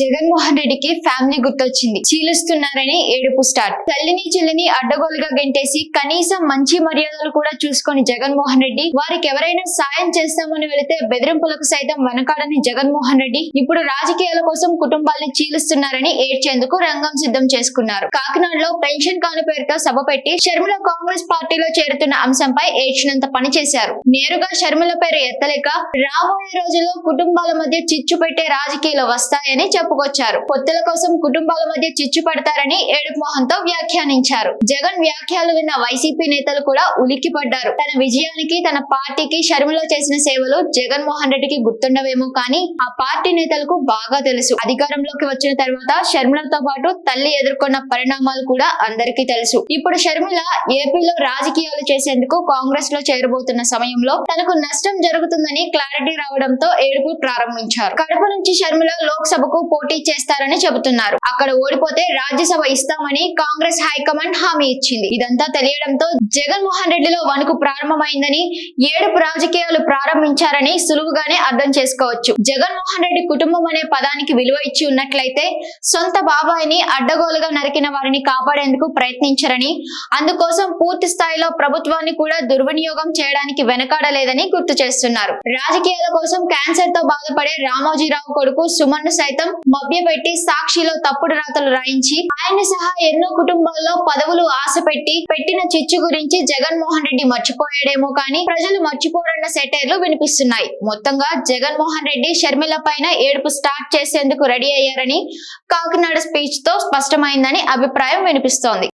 జగన్మోహన్ రెడ్డికి ఫ్యామిలీ గుర్తొచ్చింది. చీలుస్తున్నారని ఏడుపు స్టార్ట్ తల్లిని చెల్లిని అడ్డగోలుగా గెంటేసి కనీసం మంచి మర్యాదలు కూడా చూసుకొని జగన్మోహన్ రెడ్డి వారికి ఎవరైనా సాయం చేస్తామని వెళితే బెదిరింపులకు సైతం వెనకాడని జగన్మోహన్ రెడ్డి ఇప్పుడు రాజకీయాల కోసం కుటుంబాల్ని చీలుస్తున్నారని ఏడ్చేందుకు రంగం సిద్ధం చేసుకున్నారు. కాకినాడలో పెన్షన్ కాను పేరుతో సభ పెట్టి షర్మిల కాంగ్రెస్ పార్టీలో చేరుతున్న అంశంపై ఏడ్చినంత పని చేశారు. నేరుగా షర్మిల పేరు ఎత్తలేక రాబోయే రోజుల్లో కుటుంబాల మధ్య చిచ్చు పెట్టే రాజకీయాలు వస్తాయని చెప్పుకొచ్చారు పొత్తుల కోసం కుటుంబాల మధ్య చిచ్చు పడతారని ఏడుపు మొహంతో వ్యాఖ్యానించారు. జగన్ వ్యాఖ్యలు విన్న వైసీపీ నేతలు కూడా ఉలిక్కి పడ్డారు తన విజయానికి తన పార్టీకి షర్మిల చేసిన సేవలు జగన్మోహన్ రెడ్డికి గుర్తుండవేమో కానీ ఆ పార్టీ నేతలకు బాగా తెలుసు. అధికారంలోకి వచ్చిన తర్వాత షర్మిలతో పాటు తల్లి ఎదుర్కొన్న పరిణామాలు కూడా అందరికీ తెలుసు. ఇప్పుడు షర్మిల ఏపీలో రాజకీయాలు చేసేందుకు కాంగ్రెస్లో చేరబోతున్న సమయంలో తనకు నష్టం జరుగుతుందని క్లారిటీ రావడంతో ఏడుపు ప్రారంభించారు. కడప నుంచి షర్మిల లోక్సభకు పోటీ చేస్తారని చెబుతున్నారు. అక్కడ ఓడిపోతే రాజ్యసభ ఇస్తామని కాంగ్రెస్ హైకమాండ్ హామీ ఇచ్చింది. ఇదంతా తెలియడంతో జగన్మోహన్ రెడ్డిలో వణుకు ప్రారంభమైందని ఏడుపు రాజకీయాలు ప్రారంభించారని సులువుగానే అర్థం చేసుకోవచ్చు. జగన్మోహన్ రెడ్డి కుటుంబం అనే పదానికి విలువ ఇచ్చి ఉన్నట్లయితే సొంత బాబాయిని అడ్డగోలుగా నరికిన వారిని కాపాడేందుకు ప్రయత్నించరని అందుకోసం పూర్తి స్థాయిలో ప్రభుత్వాన్ని కూడా దుర్వినియోగం చేయడానికి వెనకాడలేదని గుర్తు చేస్తున్నారు. రాజకీయాల కోసం క్యాన్సర్తో బాధపడే రామోజీరావు కొడుకు సుమన్ సైతం మభ్యపెట్టి సాక్షిలో తప్పుడు రాతలు రాయించి ఆయన సహా ఎన్నో కుటుంబాల్లో పదవులు ఆశ పెట్టి పెట్టిన చిచ్చు గురించి జగన్మోహన్ రెడ్డి మర్చిపోయాడేమో కానీ ప్రజలు మర్చిపోరన్న సెటైర్లు వినిపిస్తున్నాయి మొత్తంగా జగన్మోహన్ రెడ్డి షర్మిల పైన ఏడుపు స్టార్ట్ చేసేందుకు రెడీ అయ్యారని కాకినాడ స్పీచ్తో స్పష్టమైందని అభిప్రాయం వినిపిస్తోంది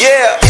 Yeah.